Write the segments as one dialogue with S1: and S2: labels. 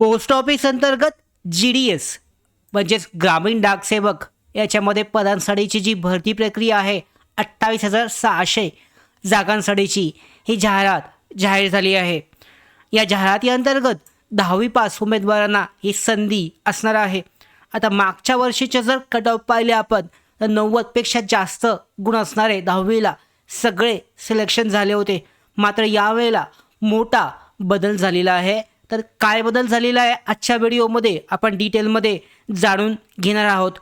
S1: Post office अंतर्गत जी D S म्हणजेच ग्रामीण डाकसेवक याच्यामध्ये पदांसाठीची जी भरती प्रक्रिया आहे अठ्ठावीस हजार सहाशे जागांसाठीची ही जाहिरात जाहीर झाली आहे. या जाहिरातीअंतर्गत दहावी पास उमेदवारांना ही संधी असणार आहे. आता मागच्या वर्षीचे जर कट ऑफ पाहिले आपण तर नव्वदपेक्षा जास्त गुण असणारे दहावीला सगळे सिलेक्शन झाले होते. मात्र यावेळेला मोठा बदल झालेला आहे. तर काय बदल झालेला आहे आजच्या व्हिडिओमध्ये आपण डिटेलमध्ये जाणून घेणार आहोत.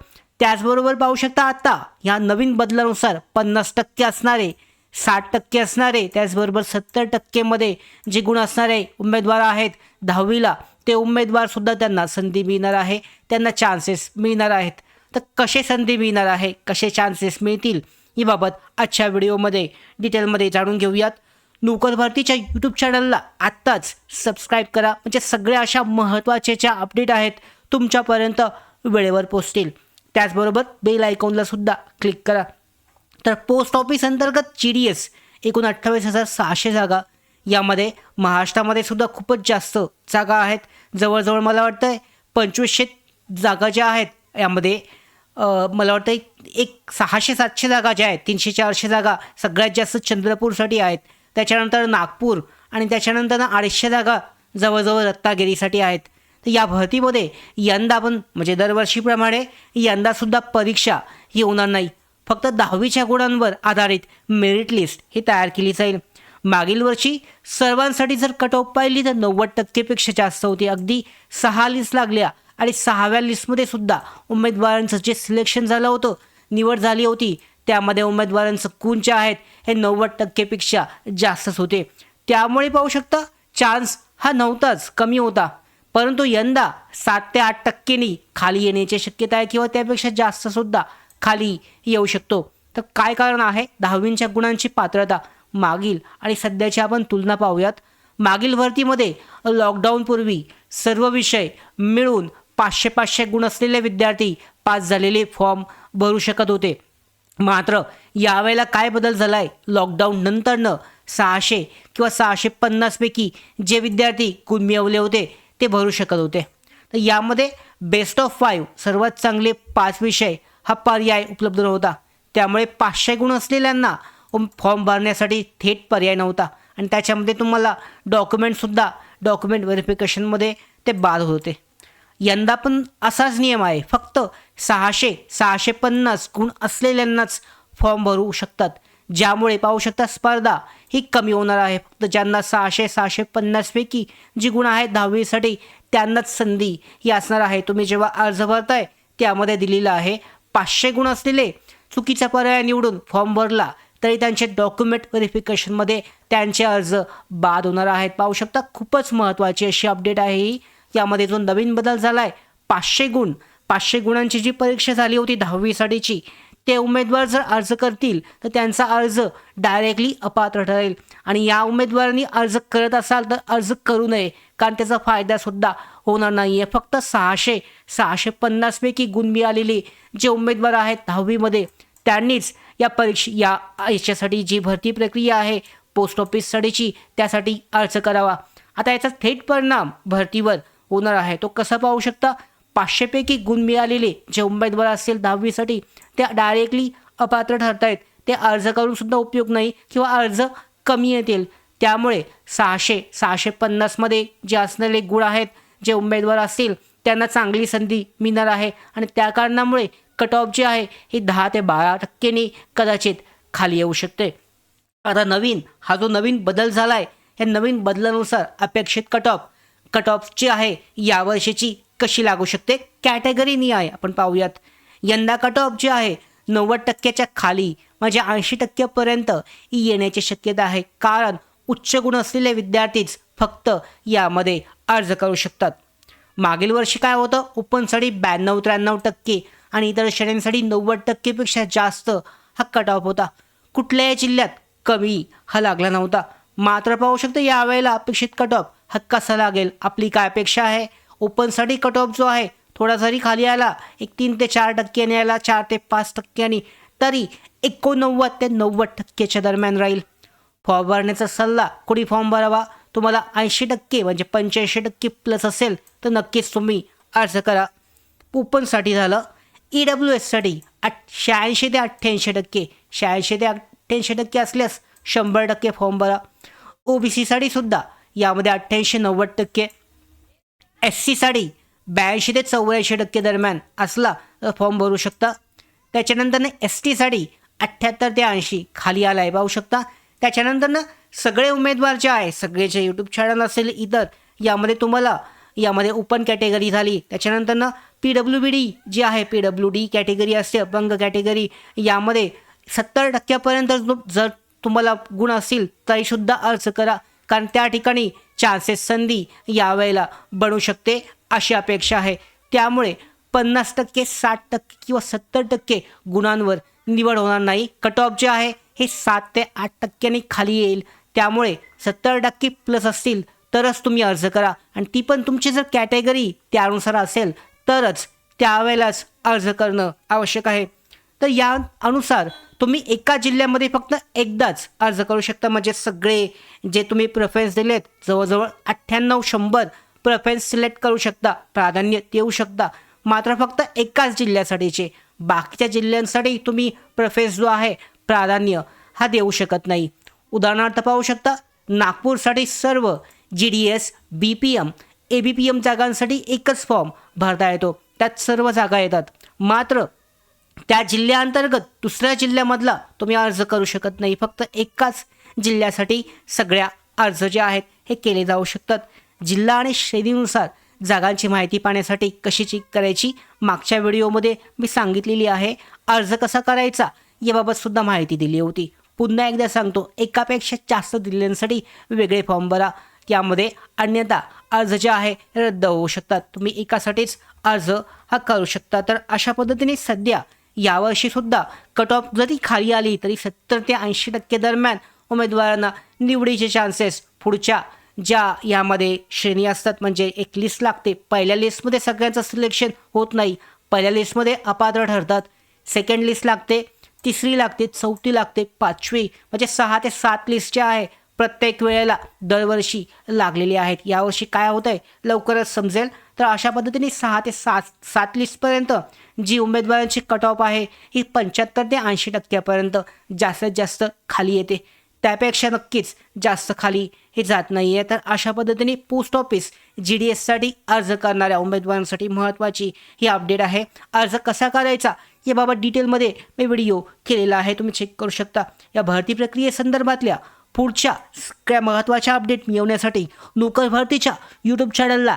S1: त्याचबरोबर पाहू शकता आता ह्या नवीन बदलानुसार पन्नास टक्के असणारे साठ टक्के असणारे त्याचबरोबर सत्तर टक्केमध्ये जे गुण असणारे उमेदवार आहेत दहावीला ते उमेदवारसुद्धा त्यांना संधी मिळणार आहे त्यांना चान्सेस मिळणार आहेत. तर कसे संधी मिळणार आहे कसे चान्सेस मिळतील याबाबत आजच्या व्हिडिओमध्ये डिटेलमध्ये जाणून घेऊयात. नोकर भारतीच्या यूट्यूब चॅनलला आत्ताच सबस्क्राईब करा. म्हणजे सगळ्या अशा महत्त्वाच्या ज्या अपडेट आहेत तुमच्यापर्यंत वेळेवर पोचतील त्याचबरोबर बेल आयकॉनला सुद्धा क्लिक करा. तर पोस्ट ऑफिस अंतर्गत जी डी एस एकूण अठ्ठावीस हजार सहाशे जागा. यामध्ये महाराष्ट्रामध्ये सुद्धा खूपच जास्त जागा आहेत. जवळजवळ मला वाटतं आहे पंचवीसशे जागा ज्या आहेत यामध्ये मला वाटतं एक सहाशे सातशे जागा ज्या आहेत तीनशे चारशे जागा सगळ्यात जास्त चंद्रपूरसाठी आहेत. त्याच्यानंतर नागपूर आणि त्याच्यानंतर ना अडीचशे जागा जवळजवळ रत्नागिरीसाठी आहेत. तर या भरतीमध्ये यंदा पण म्हणजे दरवर्षीप्रमाणे यंदासुद्धा परीक्षा ही होणार नाही. फक्त दहावीच्या गुणांवर आधारित मेरिट लिस्ट ही तयार केली जाईल. मागील वर्षी सर्वांसाठी जर कट ऑफ पाहिली तर नव्वद टक्केपेक्षा जास्त होती. अगदी सहा लिस्ट लागल्या आणि सहाव्या लिस्टमध्ये सुद्धा उमेदवारांचं जे सिलेक्शन झालं होतं निवड झाली होती त्यामध्ये उमेदवारांचं गुण जे आहेत हे नव्वद टक्केपेक्षा जास्तच होते. त्यामुळे पाहू शकता चान्स हा नव्हताच कमी होता. परंतु यंदा सात ते आठ टक्केनी खाली येण्याची शक्यता आहे किंवा त्यापेक्षा जास्त सुद्धा खाली येऊ शकतो. तर काय कारण आहे? दहावींच्या गुणांची पात्रता मागील आणि सध्याची आपण तुलना पाहूयात. मागील भरतीमध्ये लॉकडाऊनपूर्वी सर्व विषय मिळून पाचशे पाचशे गुण असलेले विद्यार्थी पास झालेले फॉर्म भरू शकत होते. मात्र यावेळेला काय बदल झाला आहे लॉकडाऊन नंतरनं सहाशे किंवा सहाशे पन्नासपैकी जे विद्यार्थी गुण होते ते भरू शकत होते. तर यामध्ये बेस्ट ऑफ फाईव्ह सर्वात चांगले पाच विषय हा पर्याय उपलब्ध नव्हता. त्यामुळे पाचशे गुण असलेल्यांना फॉर्म भरण्यासाठी थेट पर्याय नव्हता. आणि त्याच्यामध्ये तुम्हाला डॉक्युमेंटसुद्धा डॉक्युमेंट व्हेरिफिकेशनमध्ये ते बाद होते. यंदा पण असाच नियम आहे. फक्त सहाशे सहाशे पन्नास गुण असलेल्यांनाच फॉर्म भरू शकतात. ज्यामुळे पाहू शकता स्पर्धा ही कमी होणार आहे. फक्त ज्यांना सहाशे सहाशे पन्नासपैकी जी गुण आहेत दहावीसाठी त्यांनाच संधी ही असणार आहे. तुम्ही जेव्हा अर्ज भरताय त्यामध्ये दिलेलं आहे पाचशे गुण असलेले चुकीचा पर्याय निवडून फॉर्म भरला तरी त्यांचे डॉक्युमेंट व्हेरिफिकेशनमध्ये त्यांचे अर्ज बाद होणार आहेत. पाहू शकता खूपच महत्त्वाची अशी अपडेट आहे ही. यामध्ये जो नवीन बदल झाला आहे पाचशे गुण पाचशे गुणांची जी परीक्षा झाली होती दहावीसाठीची ते उमेदवार जर अर्ज करतील तर त्यांचा अर्ज डायरेक्टली अपात्र ठरेल. आणि या उमेदवारांनी अर्ज करत असाल तर अर्ज करू नये कारण त्याचा फायदासुद्धा होणार नाही आहे फक्त सहाशे सहाशे पन्नासपैकी गुण मिळालेले जे उमेदवार आहेत दहावीमध्ये त्यांनीच या परीक्षा या याच्यासाठी जी भरती प्रक्रिया आहे पोस्ट ऑफिससाठीची त्यासाठी अर्ज करावा. आता याचा थेट परिणाम भरतीवर होणार आहे. तो कसा पाहू शकता? पाचशेपैकी गुण मिळालेले जे उमेदवार असतील दहावीसाठी ते डायरेक्टली अपात्र ठरतायत. ते अर्ज करून सुद्धा उपयोग नाही किंवा अर्ज कमी येतील. त्यामुळे सहाशे सहाशे पन्नासमध्ये जे असलेले गुण आहेत जे उमेदवार असतील त्यांना चांगली संधी मिळणार आहे. आणि त्या कारणामुळे कट ऑफ जे आहे ही दहा ते बारा टक्केनी कदाचित खाली येऊ शकते. आता नवीन हा जो नवीन बदल झाला आहे या नवीन बदलानुसार अपेक्षित कट ऑफ कट ऑफ जे आहे यावर्षीची कशी लागू शकते? कॅटेगरी निहाय आपण पाहूयात. यंदा कट ऑफ जे आहे नव्वद टक्क्याच्या खाली म्हणजे ऐंशी टक्क्यापर्यंत येण्याची शक्यता आहे. कारण उच्च गुण असलेले विद्यार्थीच फक्त यामध्ये अर्ज करू शकतात. मागील वर्षी काय होतं? ओपनसाठी ब्याण्णव त्र्याण्णव टक्के आणि इतर श्रेणींसाठी नव्वद टक्केपेक्षा जास्त हा कट ऑफ होता. कुठल्याही जिल्ह्यात कमी हा लागला नव्हता. मात्र पाहू शकतो यावेळेला अपेक्षित कट ऑफ हा कसा लागेल? आपली काय अपेक्षा आहे? ओपनसाठी कट ऑफ जो आहे थोडा जरी खाली आला. एक तीन ते चार टक्क्याने आला चार ते पाच टक्क्यांनी. तरी एकोणनव्वद ते नव्वद टक्क्याच्या दरम्यान राहील. फॉर्म भरण्याचा सल्ला कुणी फॉर्म भरावा? तुम्हाला ऐंशी टक्के म्हणजे पंच्याऐंशी टक्के प्लस असेल तर नक्कीच तुम्ही अर्ज करा. ओपनसाठी झालं. ई डब्ल्यू एससाठी आठ शहाऐंशी ते अठ्ठ्याऐंशी टक्के. शहाऐंशी ते अठ्ठ्याऐंशी टक्के असल्यास शंभर टक्के फॉर्म भरा. ओ बी सीसाठी सुद्धा यामध्ये अठ्ठ्याऐंशी नव्वद टक्के. एस सीसाठी ब्याऐंशी ते चौऱ्याऐंशी टक्के दरम्यान असला तर फॉर्म भरू शकता. त्याच्यानंतरनं एस टीसाठी अठ्ठ्याहत्तर ते ऐंशी खाली आला आहे पाहू शकता. त्याच्यानंतरनं सगळे उमेदवार जे आहे. सगळे जे यूट्यूब चॅनल असेल इतर यामध्ये तुम्हाला यामध्ये ओपन कॅटेगरी झाली. त्याच्यानंतरनं पी डब्ल्यू बी डी जी आहे पी डब्ल्यू डी कॅटेगरी असते अपंग कॅटेगरी यामध्ये सत्तर टक्क्यापर्यंत जर तुम्हाला गुण असतील तरीसुद्धा अर्ज करा. कारण त्या ठिकाणी चान्सेस संधी यावेळेला बनू शकते अशी अपेक्षा आहे. त्यामुळे पन्नास टक्के साठ टक्के किंवा सत्तर टक्के गुणांवर निवड होणार नाही. कट ऑफ जे आहे हे सात ते आठ टक्क्यांनी खाली येईल. त्यामुळे सत्तर टक्के प्लस असतील तरच तुम्ही अर्ज करा. आणि ती पण तुमची जर कॅटेगरी त्यानुसार असेल तरच त्यावेळेलाच अर्ज करणं आवश्यक आहे. तर या अनुसार तुम्ही एका जिल्ह्यामध्ये फक्त एकदाच अर्ज करू शकता. म्हणजे सगळे जे तुम्ही प्रेफरन्स दिलेत जवळजवळ अठ्ठ्याण्णव शंभर प्रेफरन्स सिलेक्ट करू शकता. प्राधान्य देऊ शकता. मात्र फक्त एकाच जिल्ह्यासाठीचे. बाकीच्या जिल्ह्यांसाठी तुम्ही प्रेफरन्स जो आहे प्राधान्य हा देऊ शकत नाही. उदाहरणार्थ पाहू शकता नागपूरसाठी सर्व G D S B P M A B P M जागांसाठी एकच फॉर्म भरता येतो. त्यात सर्व जागा येतात. मात्र त्या जिल्ह्याअंतर्गत दुसऱ्या जिल्ह्यामधला तुम्ही अर्ज करू शकत नाही. फक्त एकाच जिल्ह्यासाठी सगळ्या अर्ज जे आहेत हे केले जाऊ शकतात. जिल्हा आणि श्रेणीनुसार जागांची माहिती पाहण्यासाठी कशी चेक करायची मागच्या व्हिडिओमध्ये मी सांगितलेली आहे. अर्ज कसा करायचा याबाबत सुद्धा माहिती दिली होती. पुन्हा एकदा सांगतो एकापेक्षा जास्त जिल्ह्यांसाठी वेगळे फॉर्म भरा. यामध्ये अन्यथा अर्ज जे आहे रद्द होऊ शकतात. तुम्ही एकासाठीच अर्ज हा करू शकता. तर अशा पद्धतीने सध्या यावर्षी सुद्धा कट ऑफ जरी खाली आली तरी सत्तर ते ऐंशी टक्के दरम्यान उमेदवारांना निवडीचे चान्सेस पुढच्या ज्या यामध्ये श्रेणी असतात म्हणजे एक लिस्ट लागते. पहिल्या लिस्टमध्ये सगळ्यांचं सिलेक्शन होत नाही. पहिल्या लिस्टमध्ये अपात्र ठरतात. सेकंड लिस्ट लागते तिसरी लागते चौथी लागते पाचवी म्हणजे सहा ते सात लिस्ट ज्या आहे प्रत्येक वेळेला दरवर्षी लागलेली आहेत. यावर्षी काय होतं आहे लवकरच समजेल. तर अशा पद्धतीने सहा ते सात सात लिस्टपर्यंत जी उमेदवारांची कट ऑफ आहे ही पंच्याहत्तर ते ऐंशी टक्क्यापर्यंत जास्तीत जास्त खाली येते. त्यापेक्षा नक्कीच जास्त खाली हे जात नाही आहे तर अशा पद्धतीने पोस्ट ऑफिस जी डी एससाठी अर्ज करणाऱ्या उमेदवारांसाठी महत्त्वाची ही अपडेट आहे. अर्ज कसा करायचा याबाबत डिटेलमध्ये मी व्हिडिओ केलेला आहे. तुम्ही चेक करू शकता. या भरती प्रक्रियेसंदर्भातल्या पुढच्या महत्त्वाच्या अपडेट मिळवण्यासाठी नोकर भरतीच्या यूट्यूब चॅनलला